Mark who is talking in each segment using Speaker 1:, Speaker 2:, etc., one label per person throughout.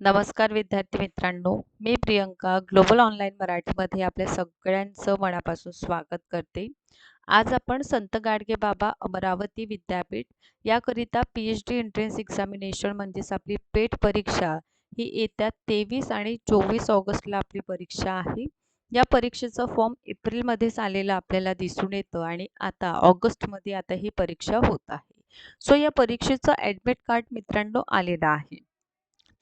Speaker 1: नमस्कार विद्यार्थी मित्रांनो मी प्रियंका ग्लोबल ऑनलाईन मराठीमध्ये आपल्या सगळ्यांचं मनापासून स्वागत करते. आज आपण संत गाडगे बाबा अमरावती विद्यापीठ याकरिता P H D entrance examination म्हणजेच आपली पेट परीक्षा ही येत्या तेवीस आणि चोवीस ऑगस्टला आपली परीक्षा आहे. या परीक्षेचं फॉर्म एप्रिलमध्येच आलेलं आपल्याला दिसून येतं आणि आता ऑगस्टमध्ये आता ही परीक्षा होत आहे. सो या परीक्षेचं ॲडमिट कार्ड मित्रांनो आलेलं आहे.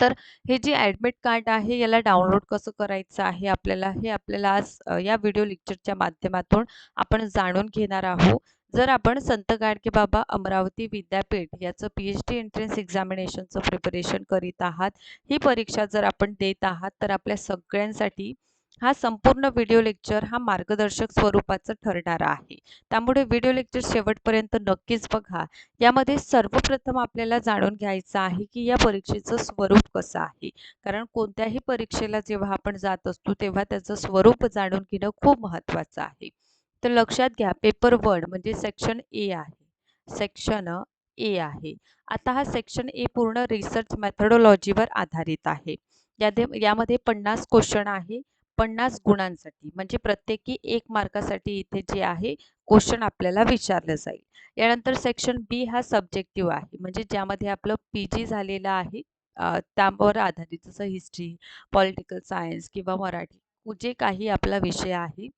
Speaker 1: तर हे जे ॲडमिट कार्ड आहे याला डाउनलोड कसं करायचं आहे आपल्याला? हे आपल्याला आज या व्हिडिओ लेक्चरच्या माध्यमातून आपण जाणून घेणार आहोत. जर आपण संत गाडगे बाबा अमरावती विद्यापीठ याचं पी एच डी एंट्रन्स एक्झामिनेशनचं प्रिपरेशन करीत आहात ही परीक्षा जर आपण देत आहात तर आपल्या सगळ्यांसाठी हा संपूर्ण व्हिडिओ लेक्चर हा मार्गदर्शक स्वरूपाचा ठरणार आहे. त्यामुळे व्हिडिओ लेक्चर शेवटपर्यंत नक्कीच बघा. यामध्ये सर्वप्रथम आपल्याला जाणून घ्यायचं आहे की या परीक्षेचं स्वरूप कसं आहे. कारण कोणत्याही परीक्षेला जेव्हा आपण जात असतो तेव्हा त्याचं स्वरूप जाणून घेणं खूप महत्त्वाचं आहे. तर लक्षात घ्या पेपर वन म्हणजे सेक्शन ए आहे. सेक्शन ए आहे. आता हा सेक्शन ए पूर्ण रिसर्च मेथडॉलॉजीवर आधारित आहे. यामध्ये पन्नास क्वेश्चन आहे. पन्नास गुणांसाठी म्हणजे प्रत्येकी एक मार्कासाठी इथे जे आहे क्वेश्चन आपल्याला विचारलं जाईल. यानंतर सेक्शन बी हा सब्जेक्टिव्ह आहे म्हणजे ज्यामध्ये आपलं पी जी झालेलं आहे त्यावर आधारित जसं हिस्ट्री पॉलिटिकल सायन्स किंवा मराठी जे काही आपला विषय आहे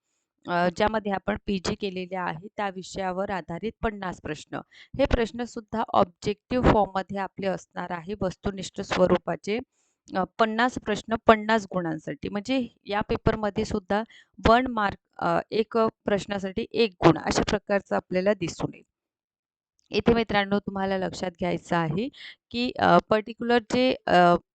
Speaker 1: ज्यामध्ये आपण पी जी केलेले आहे त्या विषयावर आधारित पन्नास प्रश्न. हे प्रश्नसुद्धा ऑब्जेक्टिव्ह फॉर्ममध्ये आपले असणार आहे वस्तुनिष्ठ स्वरूपाचे. पन्नास प्रश्न पन्नास गुणांसाठी. म्हणजे या पेपरमध्ये सुद्धा वन मार्क एक प्रश्नासाठी एक गुण अशा प्रकारचं आपल्याला दिसून येईल. इथे मित्रांनो तुम्हाला लक्षात घ्यायचं आहे की पर्टिक्युलर जे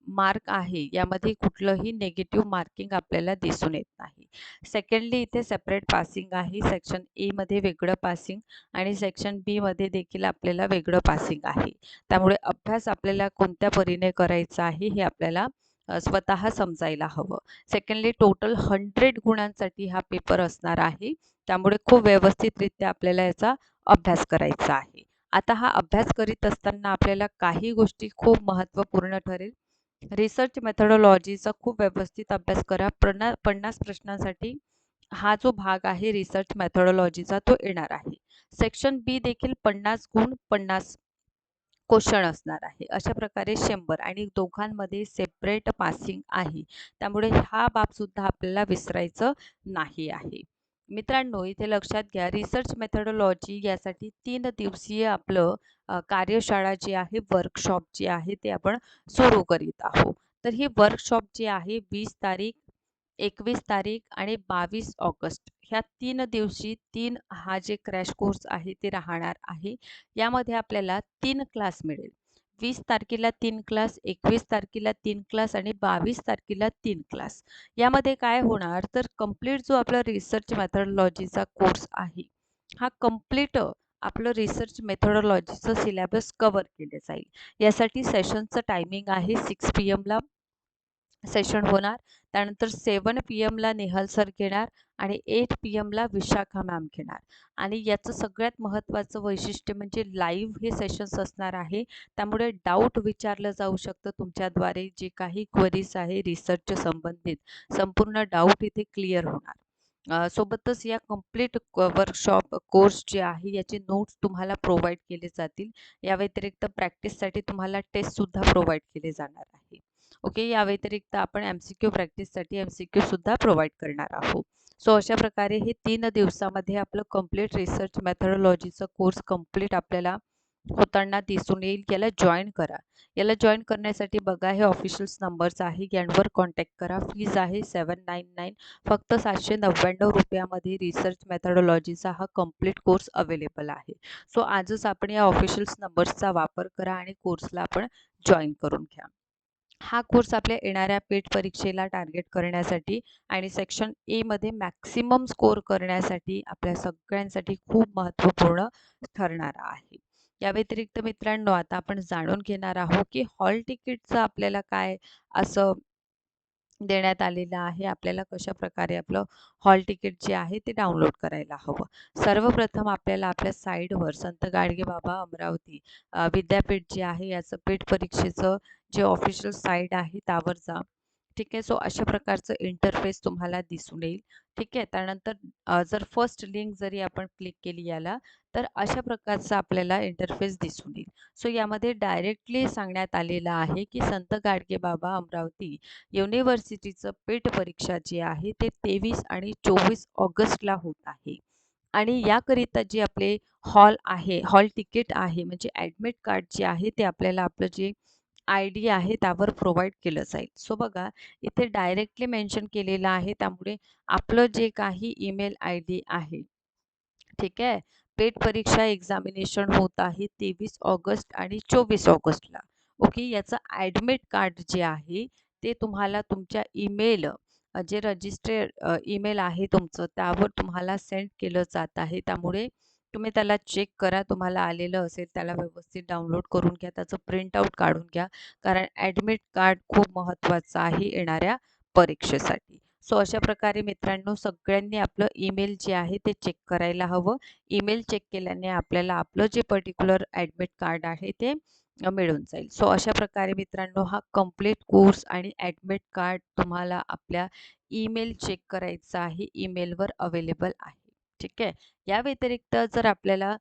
Speaker 1: मार्क आहे यामध्ये कुठलंही नेगेटिव्ह मार्किंग आपल्याला दिसून येत नाही. सेकंडली इथे सेपरेट पासिंग आहे. सेक्शन एमध्ये वेगळं पासिंग आणि सेक्शन बीमध्ये देखील आपल्याला वेगळं पासिंग आहे. त्यामुळे अभ्यास आपल्याला कोणत्या परीने करायचा आहे हे आपल्याला स्वतः समजायला हवं. सेकंडली टोटल हंड्रेड गुणांसाठी हा पेपर असणार आहे. त्यामुळे खूप व्यवस्थितरित्या आपल्याला याचा अभ्यास करायचा आहे. आता हा अभ्यास करीत असताना आपल्याला काही गोष्टी खूप महत्त्वपूर्ण ठरेल. रिसर्च मेथडॉलॉजीचा खूप व्यवस्थित अभ्यास करा. पन्ना पन्नास प्रश्नांसाठी हा जो भाग आहे रिसर्च मेथडॉलॉजीचा तो येणार आहे. सेक्शन बी देखील पन्नास गुण पन्नास क्वेश्चन असणार आहे. अशा प्रकारे शंभर आणि दोघांमध्ये सेपरेट पासिंग आहे. त्यामुळे हा बाबसुद्धा आपल्याला विसरायचं नाही आहे. मित्रांनो इथे लक्षात घ्या रिसर्च मेथडॉलॉजी यासाठी तीन दिवसीय आपलं कार्यशाळा जी आहे वर्कशॉप जी आहे ते आपण सुरू करीत आहोत. तर ही वर्कशॉप जी आहे वीस तारीख एकवीस तारीख आणि बावीस ऑगस्ट. ह्या तीन दिवशी तीन हा जे क्रॅश कोर्स आहे ते राहणार आहे. यामध्ये आपल्याला तीन क्लास मिळेल. वीस तारखेला तीन क्लास एकवीस तारखेला तीन क्लास आणि बावीस तारखेला तीन क्लास यामध्ये काय होणार? तर कंप्लीट जो आपला रिसर्च मॅथडॉलॉजीचा कोर्स आहे हा कंप्लीट आपलं रिसर्च मेथडॉलॉजीचं सिलेबस कवर केले जाईल. यासाठी सेशनचं टायमिंग आहे सिक्स पी एमला सेशन होणार. त्यानंतर सेवन पी एमला नेहल सर घेणार आणि एट पी एमला विशाखा मॅम घेणार. आणि याचं सगळ्यात महत्त्वाचं वैशिष्ट्य म्हणजे लाईव्ह हे सेशन्स असणार आहे. त्यामुळे डाऊट विचारलं जाऊ शकतं तुमच्याद्वारे. जे काही क्वरीज आहे रिसर्चच्या संबंधित संपूर्ण डाऊट इथे क्लिअर होणार. सोबतच या कंप्लीट वर्कशॉप कोर्स जे आहे याचे नोट्स तुम्हाला प्रोव्हाइड केले जातील. या व्यतिरिक्त प्रॅक्टिससाठी तुम्हाला टेस्टसुद्धा प्रोव्हाइड केले जाणार आहे. ओके या व्यतिरिक्त आपण एम सी क्यू प्रॅक्टिससाठी एम सी क्यूसुद्धा प्रोव्हाइड करणार आहोत. सो अशा प्रकारे हे तीन दिवसामध्ये आपलं कंप्लीट रिसर्च मेथडॉलॉजीचं कोर्स कंप्लीट आपल्याला होताना दिसून येईल. याला जॉईन करा. याला जॉईन करण्यासाठी बघा हे ऑफिशियल्स नंबर्स आहे. यांवर कॉन्टॅक्ट करा. फीज आहे सेवन नाईन नाईन. फक्त सातशे नव्याण्णव रुपयामध्ये रिसर्च मेथडॉलॉजीचा हा कंप्लीट कोर्स अवेलेबल आहे. सो आजच आपण या ऑफिशियल्स नंबर्सचा वापर करा आणि कोर्सला आपण जॉईन करून घ्या. हा कोर्स आपल्या येणाऱ्या पेट परीक्षेला टार्गेट करण्यासाठी आणि सेक्शन एमध्ये मॅक्सिमम स्कोर करण्यासाठी आपल्या सगळ्यांसाठी खूप महत्त्वपूर्ण ठरणारा आहे. या व्यतिरिक्त मित्रांनो आता आपण जाणून घेणार आहोत की हॉल तिकीटचं आपल्याला काय असं देण्यात आलेलं आहे. आपल्याला कशा प्रकारे आपलं हॉल तिकीट जे आहे ते डाउनलोड करायला हवं. सर्वप्रथम आपल्याला आपल्या साईडवर संत गाडगे बाबा अमरावती विद्यापीठ जे आहे याचं पेट परीक्षेचं जे ऑफिशियल साईट आहे त्यावर जा. ठीक आहे सो अशा प्रकारचं इंटरफेस तुम्हाला दिसून येईल. ठीक आहे त्यानंतर जर फर्स्ट लिंक जरी आपण क्लिक केली याला तर अशा प्रकारचा आपल्याला इंटरफेस दिसून येईल. सो यामध्ये डायरेक्टली सांगण्यात आलेलं आहे की संत गाडगेबाबा अमरावती युनिव्हर्सिटीचं पेट परीक्षा जी आहे ते तेवीस आणि चोवीस ऑगस्टला होत आहे. आणि याकरिता जे आपले हॉल आहे हॉल तिकीट आहे म्हणजे ॲडमिट कार्ड जे आहे ते आपल्याला आपलं जे आय डी आहे त्यावर प्रोव्हाइड केलं जाईल. सो बघा इथे डायरेक्टली मेन्शन केलेलं आहे त्यामुळे आपलं जे काही ईमेल आय डी आहे ठीक आहे? पेट परीक्षा एक्झामिनेशन होत आहे तेवीस ऑगस्ट आणि चोवीस ऑगस्टला. ओके याचं ॲडमिट कार्ड जे आहे ते तुम्हाला तुमच्या ईमेल जे रजिस्टर्ड ईमेल आहे तुमचं त्यावर तुम्हाला सेंड केलं जात आहे. त्यामुळे तुम्ही त्याला चेक करा तुम्हाला आलेलं असेल त्याला व्यवस्थित डाउनलोड करून घ्या त्याचं प्रिंटआउट काढून घ्या. कारण ॲडमिट कार्ड खूप महत्त्वाचं आहे येणाऱ्या परीक्षेसाठी. सो अशा प्रकारे मित्रांनो सगळ्यांनी आपलं ईमेल जे आहे ते चेक करायला हवं. ईमेल चेक केल्याने आपल्याला आपलं जे पर्टिक्युलर ॲडमिट कार्ड आहे ते मिळून जाईल. सो अशा प्रकारे मित्रांनो हा कंप्लीट कोर्स आणि ॲडमिट कार्ड तुम्हाला आपल्या ईमेल चेक करायचा आहे ईमेलवर अवेलेबल आहे. ठीक आहे? या व्यतिरिक्त जर आपल्याला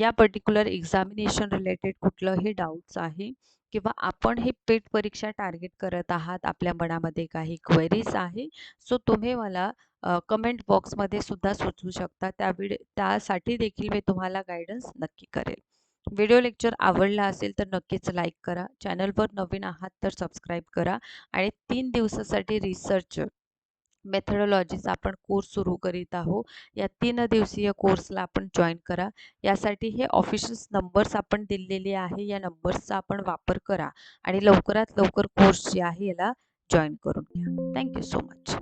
Speaker 1: या पर्टिक्युलर एक्झामिनेशन रिलेटेड कुठलंही डाऊट्स आहे किंवा आपण हे पेट परीक्षा टार्गेट करत आहात आपल्या मनामध्ये काही क्वेरीज आहे सो तुम्ही मला कमेंट बॉक्समध्ये सुद्धा सुचवू शकता. त्यावेळी त्यासाठी देखील मी तुम्हाला गायडन्स नक्की करेल. व्हिडिओ लेक्चर आवडला असेल तर नक्कीच लाईक करा. चॅनलवर नवीन आहात तर सबस्क्राईब करा. आणि तीन दिवसासाठी रिसर्च मेथडॉलॉजीचा आपण कोर्स सुरू करीत आहोत. या तीन दिवसीय कोर्सला आपण जॉईन करा. यासाठी हे ऑफिशियल्स नंबर्स आपण दिलेले आहे. या नंबर्सचा आपण वापर करा आणि लवकरात लवकर कोर्स जे आहे याला जॉईन करून घ्या. Thank you so much